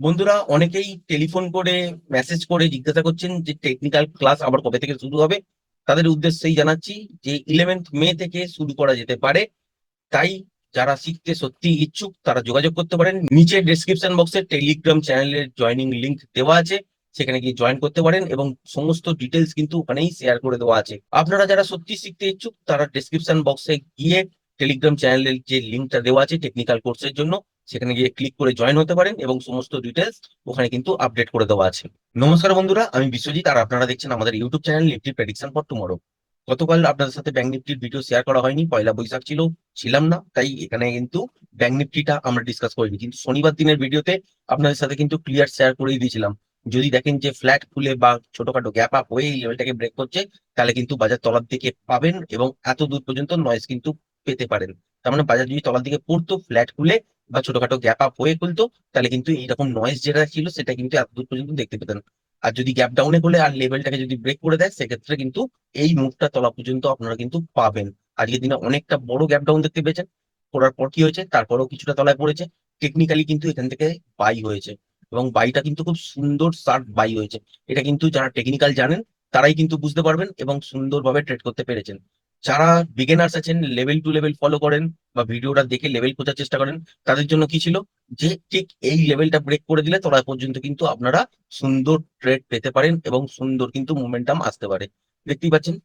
বন্ধুরা, অনেকেই টেলিফোন করে মেসেজ করে জিজ্ঞাসা করছেন যে টেকনিক্যাল ক্লাস আবার কবে থেকে শুরু হবে? তাদের উদ্দেশ্যেই জানাচ্ছি যে ইলেভেন্থ মে থেকে শুরু করা যেতে পারে। তাই যারা শিখতে সত্যি ইচ্ছুক, তারা যোগাযোগ করতে পারেন। নিচে ডেসক্রিপশন বক্সে টেলিগ্রাম চ্যানেলের জয়নিং লিংক দেওয়া আছে। সেখানে গিয়ে জয়েন করতে পারেন এবং সমস্ত ডিটেলস কিন্তু ওখানেই শেয়ার করে দেওয়া আছে। আপনারা যারা সত্যি শিখতে ইচ্ছুক, তারা ডেসক্রিপশন বক্সে গিয়ে টেলিগ্রাম চ্যানেলের যে লিঙ্কটা দেওয়া আছে টেকনিক্যাল কোর্সের জন্য সেখানে গিয়ে ক্লিক করে জয়েন হতে পারেন এবং সমস্ত ডিটেলস ওখানে কিন্তু আপডেট করে দেওয়া আছে। নমস্কার বন্ধুরা, আমি বিশ্বজিৎ আর আপনারা দেখছেন আমাদের YouTube channel Nifty prediction for tomorrow গতকাল আপনাদের সাথে ব্যাংক নিফটির ভিডিও শেয়ার করা হয়নি, পয়লা বৈশাখ ছিল, ছিলাম না, তাই এখানে কিন্তু ব্যাংক নিফটিটা আমরা ডিসকাস করিনি। কিন্তু শনিবার দিনের ভিডিওতে আপনাদের সাথে কিন্তু ক্লিয়ার শেয়ার করেই দিয়েছিলাম। যদি দেখেন যে ফ্ল্যাট খুলে বা ছোটখাটো গ্যাপ আপ হয়ে এই লেভেলটাকে ব্রেক করছে, তাহলে কিন্তু বাজার তলার দিকে পাবেন এবং এত দূর পর্যন্ত নয়েজ কিন্তু পেতে পারেন। তার মানে বাজার যদি তলার দিকে পড়তো ফ্ল্যাট খুলে বা ছোটখাটো গ্যাপ আপ হয়ে খুলতো তাহলে কিন্তু এইরকম নয়েজ যেটা ছিল, সেটা কিন্তু এত দূর পর্যন্ত দেখতে পেতেন। আর যদি গ্যাপ ডাউনে হলে আর লেভেলটাকে যদি ব্রেক করে দেয়, সেক্ষেত্রে কিন্তু এই মুখটা তলা পর্যন্ত আপনারা কিন্তু পাবেন। আজকের দিনে অনেকটা বড় গ্যাপ ডাউন দেখতে পেয়েছেন। করার পর কি হয়েছে? তারপরেও কিছুটা তলায় পড়েছে। টেকনিক্যালি কিন্তু এখান থেকে বাই হয়েছে। এবং বাইটা কিন্তু খুব সুন্দর শার্প বাই হয়েছে। এটা কিন্তু যারা টেকনিক্যাল জানেন, তারাই কিন্তু বুঝতে পারবেন এবং সুন্দরভাবে ট্রেড করতে পেরেছেন। যারা বিগেনার্স আছেন লেভেল টু লেভেল ফলো করেন বা ভিডিওটা দেখে লেভেল খোঁজার চেষ্টা করেন, তাদের জন্য কি ছিল? যে ঠিক এই লেভেলটা ব্রেক করে দিলে তোরা পর্যন্ত কিন্তু আপনারা সুন্দর ট্রেড পেতে পারেন এবং সুন্দর কিন্তু মোমেন্টাম আসতে পারে। দেখতেই পাচ্ছেন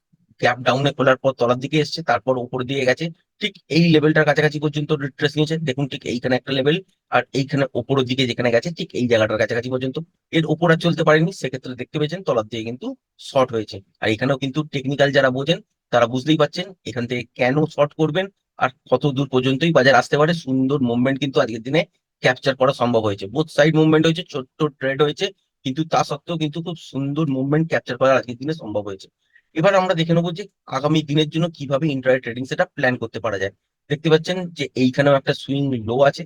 গ্যাপ ডাউনে খোলার পর তলার দিকে এসছে, তারপর উপর দিয়ে গেছে, ঠিক এই লেভেলটার কাছাকাছি পর্যন্ত রিট্রেস নিয়েছে। দেখুন ঠিক এইখানে একটা লেভেল আর এইখানে ওপরের দিকে যেখানে গেছে, ঠিক এই জায়গাটার কাছাকাছি পর্যন্ত। এর ওপর আর চলতে পারেনি, সেক্ষেত্রে দেখতে পেয়েছেন তলার দিয়ে কিন্তু শর্ট হয়েছে। আর এখানেও কিন্তু টেকনিক্যাল যারা বোঝেন তারা বুঝতেই পাচ্ছেন এখান থেকে কেন শর্ট করবেন আর কত দূর পর্যন্তই বাজার আসতে পারে। সুন্দর মুভমেন্ট কিন্তু আজকের দিনে ক্যাপচার করা সম্ভব হয়েছে। বোথ সাইড মুভমেন্ট হয়েছে, ছোট্ট ট্রেড হয়েছে, কিন্তু তা সত্ত্বেও কিন্তু খুব সুন্দর মুভমেন্ট ক্যাপচার করা আজকের দিনে সম্ভব হয়েছে। এবার আমরা দেখে নেব যে আগামী দিনের জন্য কীভাবে ইন্টারনেট ট্রেডিং সেটা প্ল্যান করতে পারা যায়। দেখতে পাচ্ছেন যে এইখানেও একটা সুইং লো আছে,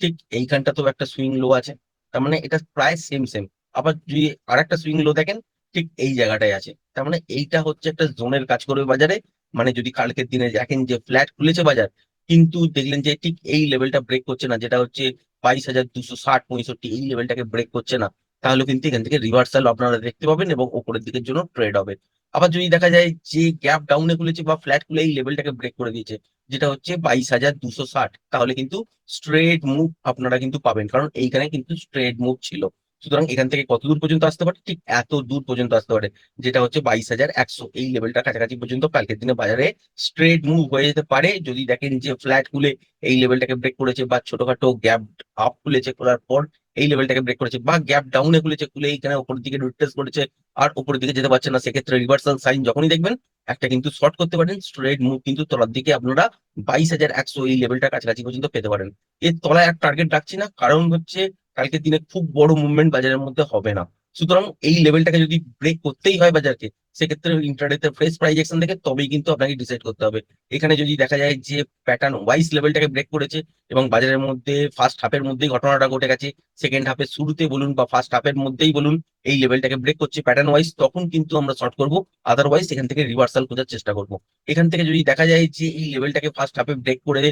ঠিক এইখানটাতেও একটা সুইং লো আছে। তার মানে এটা প্রায় সেম সেম আবার যদি আর একটা সুইং লো দেখেন ঠিক এই জায়গাটায় আছে। তার মানে এইটা হচ্ছে একটা জোনের কাজ করবে বাজারে। মানে যদি কালকের দিনে দেখেন যে ফ্ল্যাট খুলেছে বাজার, কিন্তু দেখলেন যে ঠিক এই লেভেলটা ব্রেক করছে না, যেটা হচ্ছে বাইশ হাজার দুশো ষাট, পঁয়ষট্টি, এই লেভেলটাকে ব্রেক করছে না, তাহলে কিন্তু এখান থেকে রিভার্সাল আপনারা দেখতে পাবেন এবং ওপরের দিকের জন্য ট্রেড হবে। আবার যদি দেখা যায় যে গ্যাপ ডাউনে খুলেছে বা ফ্ল্যাট খুলে এই লেভেলটাকে ব্রেক করে দিয়েছে, যেটা হচ্ছে বাইশ হাজার দুশো ষাট, তাহলে কিন্তু স্ট্রেট মুভ আপনারা কিন্তু পাবেন, কারণ এইখানে কিন্তু স্ট্রেট মুভ ছিল। সুতরাং এখান থেকে কত দূর পর্যন্ত আসতে পারে? ঠিক এত দূর পর্যন্ত আসতে পারে, যেটা হচ্ছে বাইশ হাজার একশো। এই লেভেলটা কাছাকাছি পর্যন্ত কালকের দিনে বাজারে স্ট্রেট মুভ হয়ে যেতে পারে। যদি দেখেন যে ফ্ল্যাট খুলে এই লেভেলটাকে ব্রেক করেছে বা ছোটখাটো গ্যাপ আপ খুলেছে করার পর এই লেভেলটাকে ব্রেক করেছে বা গ্যাপ ডাউনে খুলেছে, খুলে এইখানে উপরের দিকে রিট্রেস করেছে আর উপরের দিকে যেতে পারছে না, সেক্ষেত্রে রিভার্সাল সাইন যখনই দেখবেন, একটা কিন্তু শর্ট করতে পারেন স্ট্রেট মুভ কিন্তু তলার দিকে আপনারা বাইশ হাজার একশো এই লেভেলটা কাছাকাছি পর্যন্ত পেতে পারেন। এর তলায় এক টার্গেট রাখছি না, কারণ হচ্ছে কালকের দিনে খুব বড় মুভমেন্ট বাজারের মধ্যে হবে না। সুতরাং এই লেভেলটাকে যদি ব্রেক করতেই হয় বাজারকে, সেক্ষেত্রে ইন্টারনেটে ফ্রেশ প্রাইজেকশন দেখে তবেই কিন্তু আপনাকে ডিসাইড করতে হবে। এখানে যদি দেখা যায় যে প্যাটার্ন ওয়াইজ লেভেলটাকে ব্রেক করেছে এবং বাজারের মধ্যে ফার্স্ট হাফের মধ্যেই ঘটনাটা ঘটে গেছে সেকেন্ড হাফের শুরুতে বলুন বা ফার্স্ট হাফের মধ্যেই বলুন, এই লেভেলটাকে ব্রেক করছে প্যাটার্ন ওয়াইজ তখন কিন্তু আমরা শর্ট করব আদারওয়াইজ এখান থেকে রিভার্সাল খোঁজার চেষ্টা করব। এখান থেকে যদি দেখা যায় যে এই লেভেলটাকে ফার্স্ট হাফে ব্রেক করে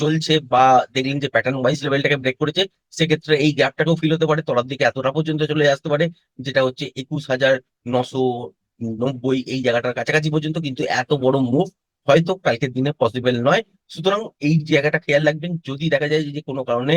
চলছে বা দেখলেন যে প্যাটার্ন ওয়াইজ লেভেলটাকে ব্রেক করেছে, সেক্ষেত্রে এই গ্যাপটাকেও ফিল হতে পারে, তলার দিকে এতটা পর্যন্ত চলে আসতে পারে, যেটা হচ্ছে একুশ হাজার নশো নব্বই এই জায়গাটার কাছাকাছি পর্যন্ত, কিন্তু এত বড় মুভ হয়তো কালকের দিনে পসিবল নয়। সুতরাং এই জায়গাটা খেয়াল রাখবেন, যদি দেখা যায় যে কোনো কারণে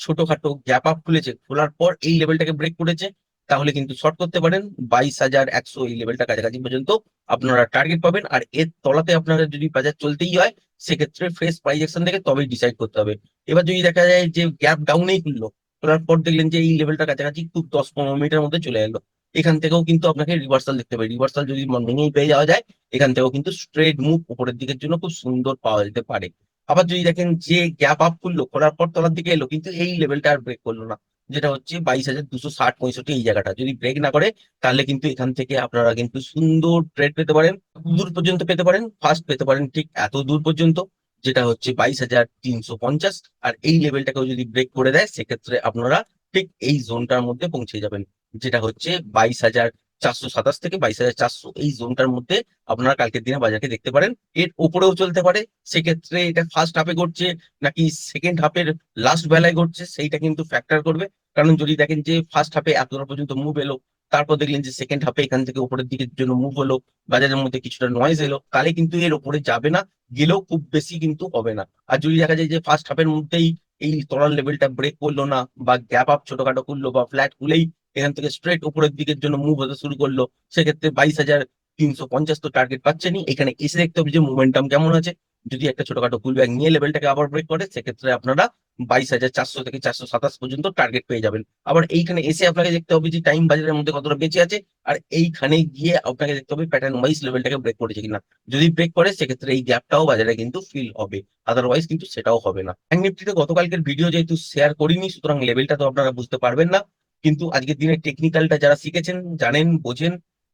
ছোটখাটো গ্যাপ আপ খুলেছে, খোলার পর এই লেভেলটাকে ব্রেক করেছে তাহলে কিন্তু শর্ট করতে পারেন বাইশ হাজার একশো এই লেভেলটা কাছাকাছি পর্যন্ত আপনারা টার্গেট পাবেন। আর এর তলাতে আপনারা যদি বাজার চলতেই হয়, সেক্ষেত্রে ফ্রেশ প্রাইজেকশন থেকে তবেই ডিসাইড করতে হবে। এবার যদি দেখা যায় যে গ্যাপ ডাউনেই খুললো খোলার পর দেখলেন যে এই লেভেলটা কাছাকাছি খুব দশ পনেরো মিনিটের মধ্যে চলে এলো। এখান থেকেও কিন্তু আপনাকে রিভার্সাল দেখতে হবে। রিভার্সাল যদি ভেঙেই পেয়ে যাওয়া যায়, এখান থেকেও কিন্তু স্ট্রেট মুভ উপরের দিকের জন্য খুব সুন্দর পাওয়া যেতে পারে। আবার যদি দেখেন যে গ্যাপ আপ করল, করার পর তলার দিকে এলো, কিন্তু এই লেভেলটা আর ব্রেক করল না। যেটা হচ্ছে বাইশ হাজার দুশো ষাট পঁয়ষট্টি এই জায়গাটা। যদি ব্রেক না করে, তাহলে কিন্তু এখান থেকে আপনারা কিন্তু সুন্দর ট্রেড পেতে পারেন, দূর পর্যন্ত পেতে পারেন ফার্স্ট পেতে পারেন, ঠিক এত দূর পর্যন্ত, যেটা হচ্ছে বাইশ হাজার তিনশো পঞ্চাশ। আর এই লেভেলটাকেও যদি ব্রেক করে দেয়, সেক্ষেত্রে আপনারা ঠিক এই জোনটার মধ্যে পৌঁছে যাবেন, যেটা হচ্ছে বাইশ হাজার চারশো সাতাশ থেকে বাইশ হাজার চারশো। এই জোনটার মধ্যে আপনারা কালকের দিনে বাজারকে দেখতে পারেন। এর উপরেও চলতে পারে, সেক্ষেত্রে এটা ফার্স্ট হাফে ঘটছে, নাকি সেকেন্ড হাফের লাস্ট বেলায় ঘটছে, সেইটা কিন্তু ফ্যাক্টর করবে। কারণ যদি দেখেন যে ফার্স্ট হাফে এতটা পর্যন্ত মুভ এলো, তারপর দেখলেন যে সেকেন্ড হাফে এখান থেকে উপরের দিকের জন্য মুভ হলো, বাজারের মধ্যে কিছুটা নয়েজ এলো, তাহলে কিন্তু এর উপরে যাবে না, গেলেও খুব বেশি কিন্তু হবে না। আর যদি দেখা যায় যে ফার্স্ট হাফের মধ্যেই এই তলার লেভেলটা ব্রেক করল না, বা গ্যাপ আপ ছোটখাটো করল, বা ফ্ল্যাট খুলেই এখান থেকে স্ট্রেট উপরের দিকের জন্য মুভ হতে শুরু করল, সেক্ষেত্রে বাইশ হাজার তিনশো পঞ্চাশ তো টার্গেট পাচ্ছেনই। এখানে এসে দেখতে হবে যে মোমেন্টাম কেমন আছে। যদি একটা ছোটখাটো পুল ব্যাগ নিয়ে লেভেলটাকে আবার ব্রেক করে, সেক্ষেত্রে আপনারা বাইশ হাজার চারশো থেকে চারশো সাতাশ পর্যন্ত টার্গেট পেয়ে যাবেন। আবার এইখানে এসে আপনাকে দেখতে হবে যে টাইম বাজারের মধ্যে কতটা বেঁচে আছে, আর এইখানে গিয়ে আপনাকে দেখতে হবে প্যাটার্ন ওয়াইজ লেভেলটাকে ব্রেক করেছে কিনা। যদি ব্রেক করে, সেক্ষেত্রে এই গ্যাপটাও বাজারে কিন্তু ফিল হবে। আদারওয়াইজ কিন্তু সেটাও হবে না। ব্যাংক নিফটিতে গতকালকের ভিডিও যেহেতু শেয়ার করিনি, সুতরাং লেভেলটা তো আপনারা বুঝতে পারবেন না। কিন্তু আজকের দিনে টেকনিক্যালটা যারা শিখেছেন, জানেন, বোঝেন,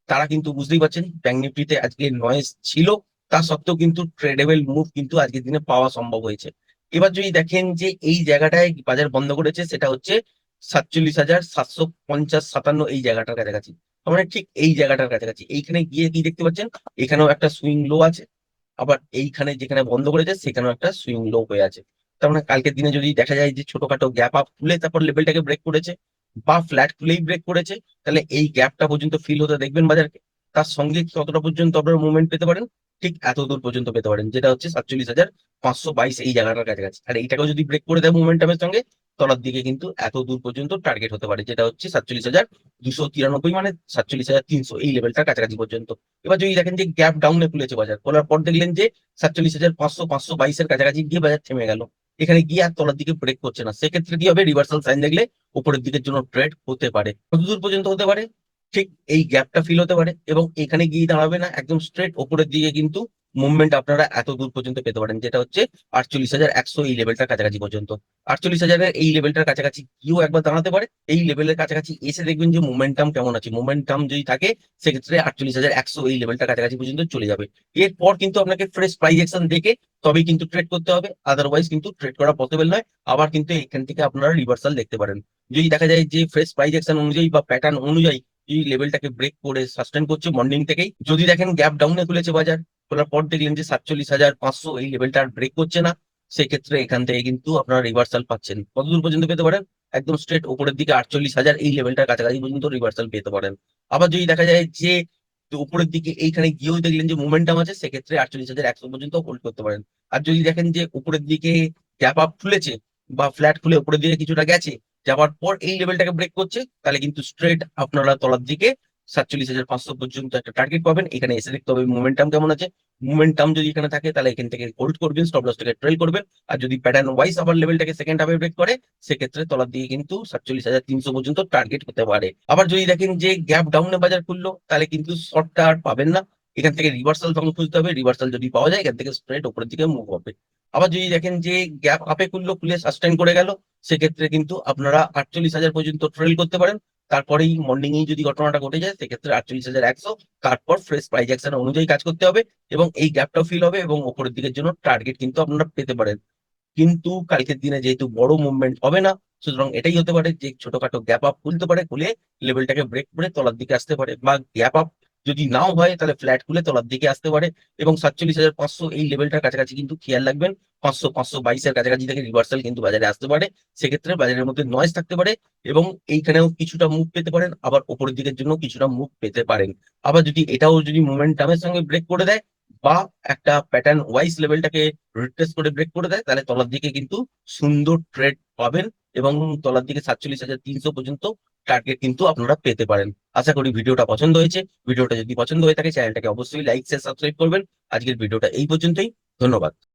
তারা কিন্তু বুঝতেই পারছেন ব্যাংক নিফটিতে আজকে নয়েজ ছিল। তা সত্ত্বেও কিন্তু ট্রেডেবল মুভ কিন্তু আজকের দিনে পাওয়া সম্ভব হয়েছে। এবার যদি দেখেন যে এই জায়গাটায় বাজার বন্ধ করেছে, সেটা হচ্ছে সাতচল্লিশ হাজার সাতশো পঞ্চাশ সাতান্ন এই জায়গাটার কাছাকাছি। মানে ঠিক এই জায়গাটার কাছাকাছি। এইখানে গিয়ে কি দেখতে পাচ্ছেন? এখানেও একটা সুইং লো আছে। আবার এইখানে যেখানে বন্ধ করেছে, সেখানেও একটা সুইং লো হয়ে আছে। তার মানে কালকের দিনে যদি দেখা যায় যে ছোটখাটো গ্যাপ আপ খুলে তারপর লেভেলটাকে ব্রেক করেছে বা ফ্ল্যাট খুলেই ব্রেক করেছে, তাহলে এই গ্যাপটা পর্যন্ত ফিল হতে দেখবেন বাজারকে। তার সঙ্গে কতটা পর্যন্ত আপনারা মুভমেন্ট পেতে পারেন? ঠিক এত দূর পর্যন্ত পেতে পারেন, যেটা হচ্ছে সাতচল্লিশ হাজার পাঁচশো বাইশ এই জায়গাটার কাছাকাছি। আর এইটাকেও যদি ব্রেক করে দেয় মুভমেন্টামের সঙ্গে, তলার দিকে কিন্তু এত দূর পর্যন্ত টার্গেট হতে পারে, যেটা হচ্ছে সাতচল্লিশ হাজার দুশো তিরানব্বই মানে সাতচল্লিশ হাজার তিনশো এই লেভেলটার কাছাকাছি পর্যন্ত। এবার যদি দেখেন যে গ্যাপ ডাউনে খুলেছে বাজার, খোলার পর দেখলেন যে সাতচল্লিশ হাজার পাঁচশো পাঁচশো বাইশের কাছাকাছি গিয়ে বাজার থেমে গেল। এখানে গিয়ে আর তলার দিকে ব্রেক করছে না। সেক্ষেত্রে কি হবে? রিভার্সাল সাইন দেখলে উপরের দিকের জন্য ট্রেড হতে পারে। কত দূর পর্যন্ত হতে পারে? ঠিক এই গ্যাপটা ফিল হতে পারে এবং এখানে গিয়ে দাঁড়াবে না, একদম স্ট্রেট ওপরের দিকে কিন্তু মুভমেন্ট আপনারা এত দূর পর্যন্ত পেতে পারেন, যেটা হচ্ছে আটচল্লিশ হাজার একশো এই লেভেলটার কাছাকাছি পর্যন্ত। আটচল্লিশ হাজারের এই লেভেলটার কাছাকাছি গিয়েও একবার দাঁড়াতে পারে, এই লেভেলের কাছাকাছি এসে দেখবেন যে মোমেন্টাম কেমন আছে। মোমেন্টাম যদি থাকে, সেক্ষেত্রে আটচল্লিশ হাজার একশো এই লেভেলটার কাছাকাছি পর্যন্ত চলে যাবে। এরপর কিন্তু আপনাকে ফ্রেশ প্রাইস অ্যাকশন দেখে তবেই কিন্তু ট্রেড করতে হবে আদারওয়াইজ কিন্তু ট্রেড করা পসিবল নয়। আবার কিন্তু এখান থেকে আপনারা রিভার্সাল দেখতে পারেন। যদি দেখা যায় যে ফ্রেশ প্রাইস অ্যাকশন অনুযায়ী বা প্যাটার্ন অনুযায়ী এই লেভেলটাকে ব্রেক করে সাস্টেন করছে মর্নিং থেকেই। যদি দেখেন গ্যাপ ডাউনে খুলেছে বাজার, খোলার পর দেখলেন যে সাতচল্লিশ হাজার পাঁচশো এই লেভেলটা আর ব্রেক করছে না। সেক্ষেত্রে এখান থেকে কিন্তু আপনারা রিভার্সাল পাচ্ছেন। কতদূর পর্যন্ত পেতে পারেন? একদম স্ট্রেট উপরের দিকে আটচল্লিশ হাজার এই লেভেলটার কাছাকাছি পর্যন্ত রিভার্সাল পেতে পারেন। আবার যদি দেখা যায় যে উপরের দিকে এইখানে গিয়েও দেখলেন যে মোমেন্টাম আছে, সেক্ষেত্রে আটচল্লিশ হাজার একশো পর্যন্ত হোল্ড করতে পারেন। আর যদি দেখেন যে উপরের দিকে গ্যাপ আপ খুলেছে বা ফ্ল্যাট খুলে উপরের দিকে কিছুটা গেছে যাওয়ার পর এই লেভেলটাকে ব্রেক করছে, তাহলে কিন্তু স্ট্রেট আপনারা তলার দিকে সাতচল্লিশ হাজার পাঁচশো পর্যন্ত একটা টার্গেট পাবেন। এখানে এসে দেখতে হবে মোমেন্টাম কেমন আছে। মোমেন্টাম যদি এখানে থাকে, তাহলে এখান থেকে হোল্ড করবেন স্টপ লসটাকে ট্রেল করবেন। আর যদি প্যাটার্ন ওয়াইজ আবার লেভেলটাকে সেকেন্ড হাফে ব্রেক করে, সেক্ষেত্রে তলার দিকে কিন্তু সাতচল্লিশ হাজার তিনশো পর্যন্ত টার্গেট হতে পারে। আবার যদি দেখেন যে গ্যাপ ডাউনে বাজার খুললো, তাহলে কিন্তু শর্টটা আর পাবেন না। এখান থেকে রিভার্সাল তখন খুঁজতে হবে। রিভার্সাল যদি পাওয়া যায়, এখান থেকে স্ট্রেট উপরের দিকে মুভ হবে। আবার যদি দেখেন যে গ্যাপ আপে খুললো, খুলে সাস্টেন করে গেল সেক্ষেত্রে কিন্তু আপনারা আটচল্লিশ হাজার পর্যন্ত ট্রেল করতে পারেন। তারপরেই মর্নিং এই যদি ঘটনাটা ঘটে যায়, সেক্ষেত্রে আটচল্লিশ হাজার একশো তারপর ফ্রেশ প্রাইজ অ্যাকশন অনুযায়ী কাজ করতে হবে এবং এই গ্যাপটাও ফিল হবে এবং ওপরের দিকের জন্য টার্গেট কিন্তু আপনারা পেতে পারেন। কিন্তু কালকের দিনে যেহেতু বড় মুভমেন্ট হবে না, সুতরাং এটাই হতে পারে যে ছোটখাটো গ্যাপ আপ খুলতে পারে, খুলে লেভেলটাকে ব্রেক করে তলার দিকে আসতে পারে বা গ্যাপ আপ যদি নাও হয়, তাহলে ফ্ল্যাট খুলে তলার দিকে আসতে পারে এবং সাতচল্লিশ হাজার পাঁচশো এই লেভেলটার কাছাকাছি কিন্তু খেয়াল রাখবেন, পাঁচশো পাঁচশো বাইশের কাছাকাছি থেকে রিভার্সাল কিন্তু বাজারে আসতে পারে। সেক্ষেত্রে বাজারের মধ্যে নয়েজ থাকতে পারে এবং এইখানেও কিছুটা মুভ পেতে পারেন, আবার ওপরের দিকের জন্য কিছুটা মুভ পেতে পারেন। আবার যদি এটাও যদি মোমেন্টামের সঙ্গে ব্রেক করে দেয় বা একটা প্যাটার্ন ওয়াইজ লেভেলটাকে রিট্রেস করে ব্রেক করে দেয়, তাহলে তলার দিকে কিন্তু সুন্দর ট্রেড পাবেন এবং তলার দিকে সাতচল্লিশ হাজার তিনশো পর্যন্ত টার্গেট কিন্তু আপনারা পেতে পারেন। আশা করি ভিডিওটা পছন্দ হয়েছে। ভিডিওটা যদি পছন্দ হয়ে থাকে, চ্যানেলটাকে অবশ্যই লাইক শেয়ার সাবস্ক্রাইব করবেন। আজকের ভিডিওটা এই পর্যন্তই। ধন্যবাদ।